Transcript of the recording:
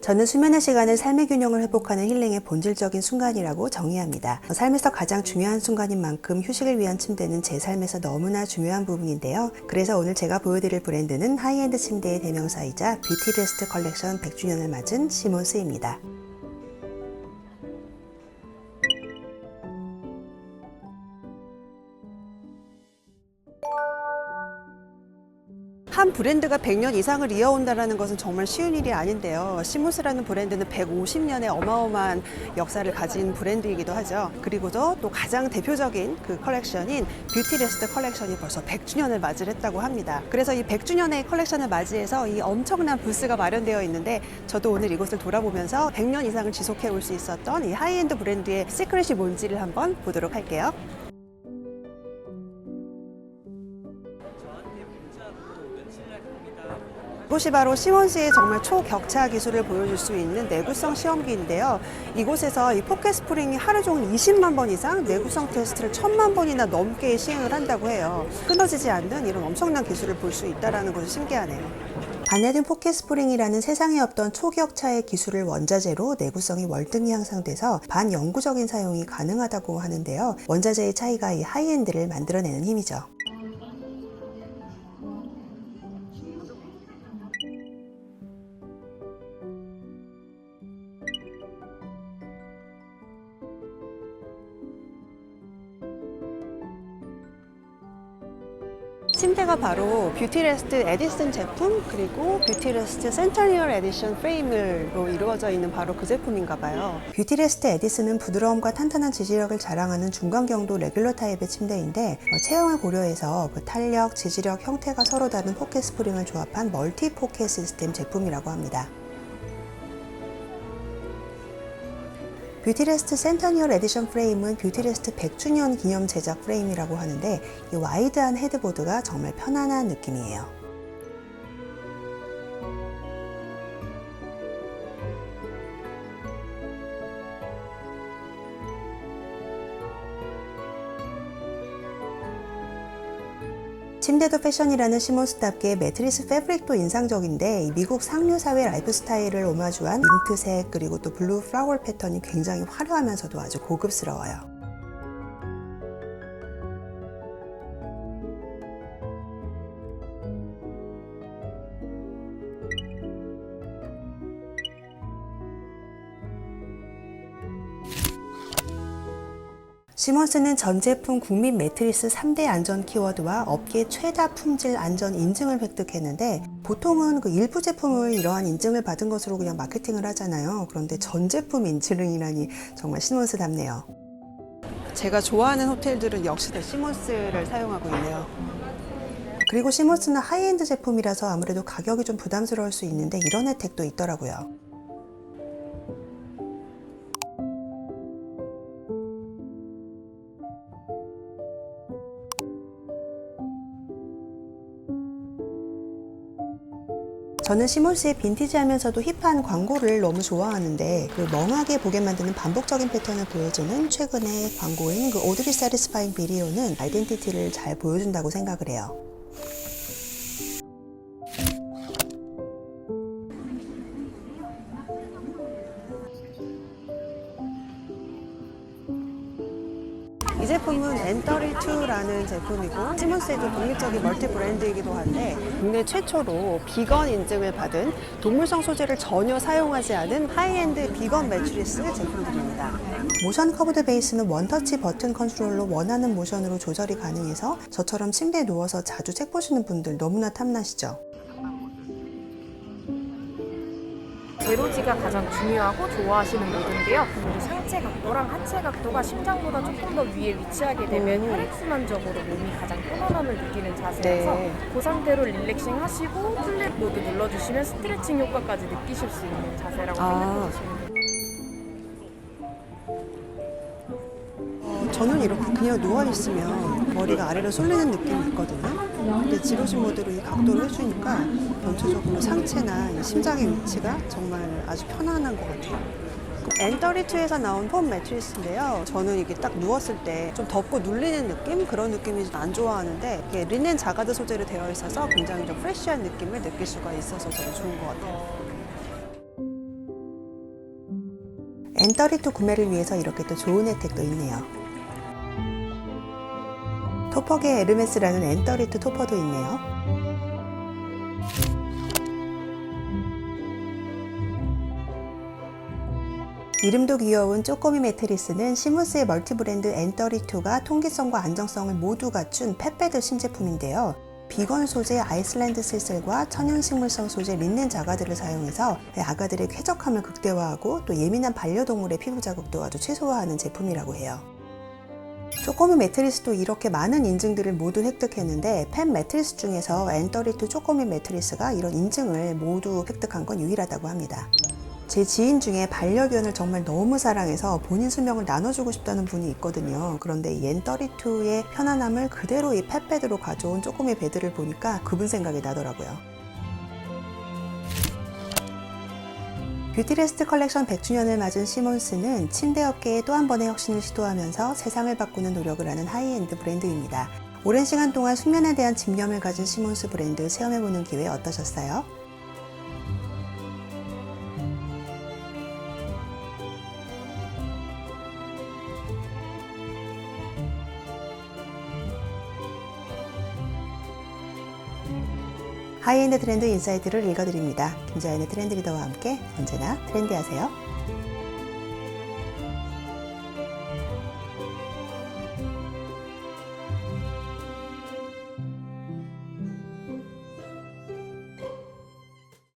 저는 수면의 시간을 삶의 균형을 회복하는 힐링의 본질적인 순간이라고 정의합니다. 삶에서 가장 중요한 순간인 만큼 휴식을 위한 침대는 제 삶에서 너무나 중요한 부분인데요. 그래서 오늘 제가 보여드릴 브랜드는 하이엔드 침대의 대명사이자 뷰티베스트 컬렉션 100주년을 맞은 시몬스입니다. 한 브랜드가 100년 이상을 이어온다는 것은 정말 쉬운 일이 아닌데요. 시몬스라는 브랜드는 150년의 어마어마한 역사를 가진 브랜드이기도 하죠. 그리고도 또 가장 대표적인 그 컬렉션인 뷰티레스트 컬렉션이 벌써 100주년을 맞이를 했다고 합니다. 그래서 이 100주년의 컬렉션을 맞이해서 이 엄청난 부스가 마련되어 있는데 저도 오늘 이곳을 돌아보면서 100년 이상을 지속해 올 수 있었던 이 하이엔드 브랜드의 시크릿이 뭔지를 한번 보도록 할게요. 이곳이 바로 시몬스의 정말 초격차 기술을 보여줄 수 있는 내구성 시험기인데요. 이곳에서 이 포켓 스프링이 하루 종일 20만 번 이상 내구성 테스트를 1000만 번이나 넘게 시행을 한다고 해요. 끊어지지 않는 이런 엄청난 기술을 볼 수 있다는 것이 신기하네요. 바네든 포켓 스프링이라는 세상에 없던 초격차의 기술을 원자재로 내구성이 월등히 향상돼서 반영구적인 사용이 가능하다고 하는데요. 원자재의 차이가 이 하이엔드를 만들어내는 힘이죠. 침대가 바로 뷰티레스트 에디슨 제품 그리고 뷰티레스트 센터니얼 에디션 프레임으로 이루어져 있는 바로 그 제품인가 봐요. 뷰티레스트 에디슨은 부드러움과 탄탄한 지지력을 자랑하는 중간 경도 레귤러 타입의 침대인데 어, 체형을 고려해서 그 탄력, 지지력, 형태가 서로 다른 포켓 스프링을 조합한 멀티 포켓 시스템 제품이라고 합니다. 뷰티레스트 센터니얼 에디션 프레임은 뷰티레스트 100주년 기념 제작 프레임이라고 하는데 이 와이드한 헤드보드가 정말 편안한 느낌이에요. 침대도 패션이라는 시몬스답게 매트리스 패브릭도 인상적인데 이 미국 상류 사회 라이프 스타일을 오마주한 민트색 그리고 또 블루 플라워 패턴이 굉장히 화려하면서도 아주 고급스러워요. 시몬스는 전 제품 국민 매트리스 3대 안전 키워드와 업계 최다 품질 안전 인증을 획득했는데 보통은 그 일부 제품을 이러한 인증을 받은 것으로 그냥 마케팅을 하잖아요. 그런데 전 제품 인증이라니 정말 시몬스답네요. 제가 좋아하는 호텔들은 역시나 시몬스를 사용하고 있네요. 그리고 시몬스는 하이엔드 제품이라서 아무래도 가격이 좀 부담스러울 수 있는데 이런 혜택도 있더라고요. 저는 시몬스의 빈티지하면서도 힙한 광고를 너무 좋아하는데 그 멍하게 보게 만드는 반복적인 패턴을 보여주는 최근의 광고인 그 오드리 사리스파잉 비디오는 아이덴티티를 잘 보여준다고 생각을 해요. 제품은 엔터리2라는 제품이고 시몬스의 도 독립적인 멀티 브랜드이기도 한데 국내 최초로 비건 인증을 받은 동물성 소재를 전혀 사용하지 않은 하이엔드 비건 매트리스 제품들입니다. 모션 커브드 베이스는 원터치 버튼 컨트롤로 원하는 모션으로 조절이 가능해서 저처럼 침대에 누워서 자주 책 보시는 분들 너무나 탐나시죠? 제로지가 가장 중요하고 좋아하시는 모드인데요. 우리 상체 각도랑 하체 각도가 심장보다 조금 더 위에 위치하게 되면 음. 혈액순환적으로 몸이 가장 편안함을 느끼는 자세라서 네. 그 상태로 릴렉싱 하시고 플랫 모드 눌러주시면 스트레칭 효과까지 느끼실 수 있는 자세라고 아. 생각해 주시면 돼요. 어, 저는 이렇게 그냥 누워 있으면 머리가 아래로 쏠리는 느낌이 있거든요. 근데 지로신 모드로 이 각도를 해주니까 전체적으로 상체나 이 심장의 위치가 정말 아주 편안한 것 같아요. 엔더리2에서 나온 폼 매트리스인데요. 저는 이게 딱 누웠을 때좀 덮고 눌리는 느낌? 그런 느낌이 좀안 좋아하는데 이게 리넨 자가드 소재로 되어 있어서 굉장히 좀 프레쉬한 느낌을 느낄 수가 있어서 되게 좋은 것 같아요. 엔터리투 구매를 위해서 이렇게 또 좋은 혜택도 있네요. 토퍼계 에르메스라는 엔터리투 토퍼도 있네요. 이름도 귀여운 쪼꼬미 매트리스는 시무스의 멀티브랜드 엔터리2가 통기성과 안정성을 모두 갖춘 펫베드 신제품인데요. 비건 소재 아이슬란드 실슬과 천연식물성 소재 린넨 자가들을 사용해서 아가들의 쾌적함을 극대화하고 또 예민한 반려동물의 피부 자극도 아주 최소화하는 제품이라고 해요. 쪼꼬미 매트리스도 이렇게 많은 인증들을 모두 획득했는데 펜 매트리스 중에서 엔터리2 쪼꼬미 매트리스가 이런 인증을 모두 획득한 건 유일하다고 합니다. 제 지인 중에 반려견을 정말 너무 사랑해서 본인 수명을 나눠주고 싶다는 분이 있거든요. 그런데 이 엔터리2의 편안함을 그대로 이 펫베드로 가져온 쪼꼬미 베드를 보니까 그분 생각이 나더라고요. 뷰티레스트 컬렉션 100주년을 맞은 시몬스는 침대 업계에 또 한 번의 혁신을 시도하면서 세상을 바꾸는 노력을 하는 하이엔드 브랜드입니다. 오랜 시간 동안 숙면에 대한 집념을 가진 시몬스 브랜드 체험해보는 기회 어떠셨어요? 하이엔드 트렌드 인사이트를 읽어드립니다. 김자연의 트렌드 리더와 함께 언제나 트렌디하세요.